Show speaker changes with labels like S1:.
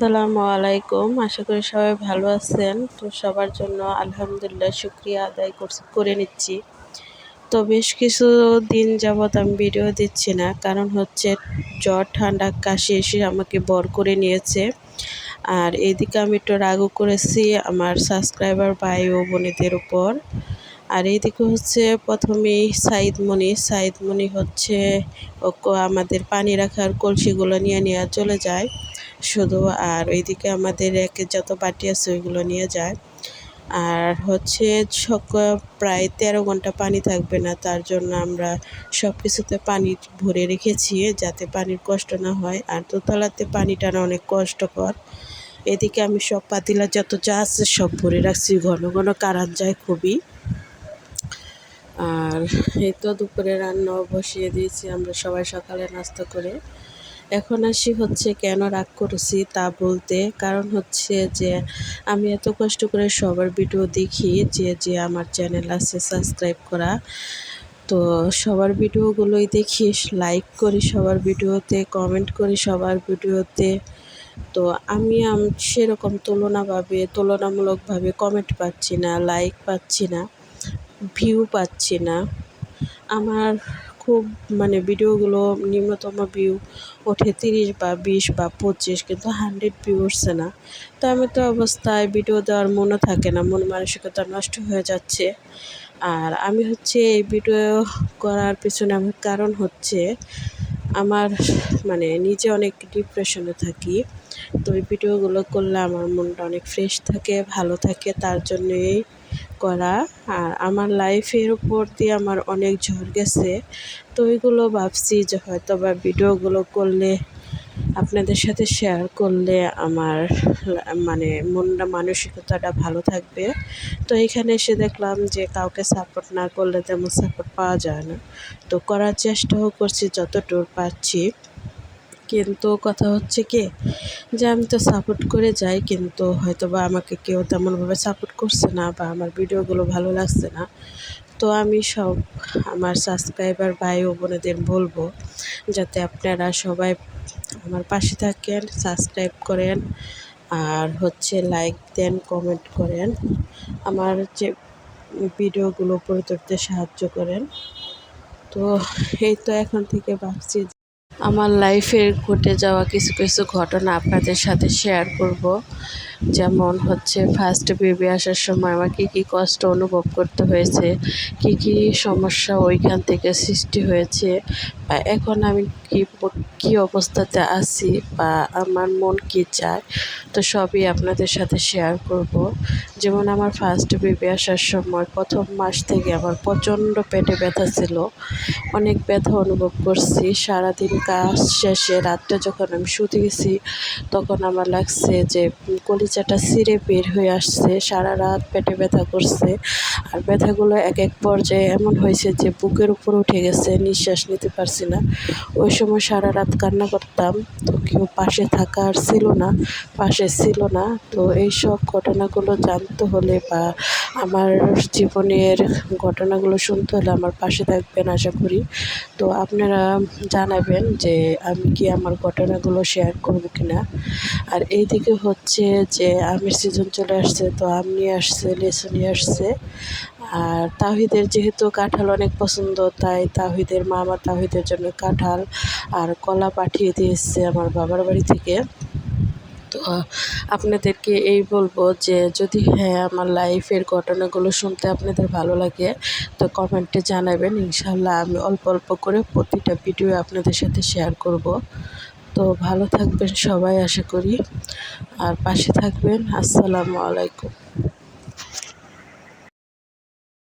S1: আসসালামু আলাইকুম। আশা করি সবাই ভালো আছেন। তো সবার জন্য আলহামদুলিল্লাহ শুক্রিয়া আদায় করে নিচ্ছি। তো বেশ কিছু দিন যাবৎ আমি ভিডিও দিচ্ছি না। কারণ হচ্ছে জ্বর, ঠান্ডা, কাশি এসে আমাকে বর করে নিয়েছে। আর এইদিকে আমি একটু রাগও করেছি আমার সাবস্ক্রাইবার ভাই ও বোনেদের উপর। আর এইদিকে হচ্ছে প্রথমেই সাইদমণি সাইদমণি হচ্ছে আমাদের পানি রাখার কলসিগুলো নিয়ে নিয়ে চলে যায়। শুধু আর ওইদিকে আমাদের যত বাটি আছে ওইগুলো নিয়ে যায়। আর হচ্ছে সক প্রায় তেরো ঘণ্টা পানি থাকবে না, তার জন্য আমরা সব কিছুতে পানি ভরে রেখেছি যাতে পানির কষ্ট না হয়। আর দোতলাতে পানি টানা অনেক কষ্টকর। এদিকে আমি সব পাতিলা যত যা আছে সব ভরে রাখছি, ঘন ঘন কারান যায় খুবই। আর এই তো দুপুরে রান্নাও বসিয়ে দিয়েছি আমরা সবাই সকালে নাস্তা করে। এখন আসি হচ্ছে কেন রাগ করেছি তা বলতে। কারণ হচ্ছে যে, আমি এত কষ্ট করে সবার ভিডিও দেখি যে যে আমার চ্যানেল আছে সাবস্ক্রাইব করা। তো সবার ভিডিওগুলোই দেখি লাইক করি সবার ভিডিওতে কমেন্ট করি সবার ভিডিওতে। তো আমি সেরকম তুলনাভাবে, তুলনামূলকভাবে কমেন্ট পাচ্ছি না লাইক পাচ্ছি না ভিউ পাচ্ছি না। আমার খুব মানে ভিডিওগুলো নিম্নতম ভিউ ওঠে তিরিশ বা বিশ বা পঁচিশ, কিন্তু হান্ড্রেড ভিউ উঠছে না। তো আমি তো অবস্থায় ভিডিও দেওয়ার মনও থাকে না, মন মানসিকতা নষ্ট হয়ে যাচ্ছে। আর আমি হচ্ছে এই ভিডিও করার পিছনে আমার কারণ হচ্ছে আমার মানে নিজে অনেক ডিপ্রেশনে থাকি। তো এই ভিডিওগুলো করলে আমার মনটা অনেক ফ্রেশ থাকে, ভালো থাকে, তার জন্যই করা। আর আমার লাইফের উপর দিয়ে আমার অনেক ঝড় গেছে। তো ওইগুলো ভাবছি যে হয়তো বা ভিডিওগুলো করলে, আপনাদের সাথে শেয়ার করলে আমার মানে মনটা, মানসিকতাটা ভালো থাকবে। তো এখানে এসে দেখলাম যে কাউকে সাপোর্ট না করলে তেমন সাপোর্ট পাওয়া যায় না। তো করার চেষ্টাও করছি যতটুকু পারছি। কিন্তু কথা হচ্ছে কি যে আমি তো সাপোর্ট করে যাই, কিন্তু হয়তো বা আমাকে কেউ তেমনভাবে সাপোর্ট করছে না বা আমার ভিডিওগুলো ভালো লাগছে না। তো আমি সব আমার সাবস্ক্রাইবার ভাই ও বোনেদের বলব যাতে আপনারা সবাই আমার পাশে থাকেন সাবস্ক্রাইব করেন আর হচ্ছে লাইক দেন কমেন্ট করেন। আমার যে ভিডিওগুলো উপরে তুলতে সাহায্য করেন। তো এই তো এখন থেকে ভাবছি আমার লাইফের ঘটে যাওয়া কিছু কিছু ঘটনা আপনাদের সাথে শেয়ার করব। যেমন হচ্ছে ফার্স্ট বেবি আসার সময় আমার কী কী কষ্ট অনুভব করতে হয়েছে, কী কী সমস্যা ওইখান থেকে সৃষ্টি হয়েছে, বা এখন আমি কী কী অবস্থাতে আছি, বা আমার মন কী চায়, তো সবই আপনাদের সাথে শেয়ার করব। যেমন আমার ফার্স্ট বেবি আসার সময় প্রথম মাস থেকে আমার প্রচণ্ড পেটে ব্যথা ছিল, অনেক ব্যথা অনুভব করছি, সারাদিন কাজ শেষে রাত্রে যখন আমি শুতে গেছি তখন আমার লাগছে যে কলিজাটা ছিঁড়ে বের হয়ে আসছে, সারা রাত পেটে ব্যথা করছে। আর ব্যথাগুলো এক এক পর্যায়ে এমন হয়েছে যে বুকের উপর উঠে গেছে, নিঃশ্বাস নিতে পারছি না। ওই সময় সারা রাত কান্না করতাম, তো কেউ পাশে থাকা আর ছিল না, পাশে ছিল না। তো এইসব ঘটনাগুলো জানতে হলে বা আমার জীবনের ঘটনাগুলো শুনতে হলে আমার পাশে থাকবেন, আশা করি। তো আপনারা জানাবেন যে আমি কি আমার ঘটনাগুলো শেয়ার করব কি না আর এইদিকে হচ্ছে যে আমের সিজন চলে আসছে, তো আম নিয়ে আসছে লেচু নিয়ে আসছে। আর তাহিদের যেহেতু কাঁঠাল অনেক পছন্দ, তাই তাহিদের মামা তাহিদের জন্য কাঁঠাল আর কলা পাঠিয়ে দিয়েছে আমার বাবার বাড়ি থেকে। তো আপনাদেরকে এই বলব যে যদি হ্যাঁ আমার লাইফের ঘটনাগুলো শুনতে আপনাদের ভালো লাগে, তো কমেন্টে জানাবেন। ইনশাল্লাহ আমি অল্প অল্প করে প্রতিটা ভিডিও আপনাদের সাথে শেয়ার করব। তো ভালো থাকবেন সবাই আশা করি। আর পাশে থাকবেন। আসসালামু আলাইকুম।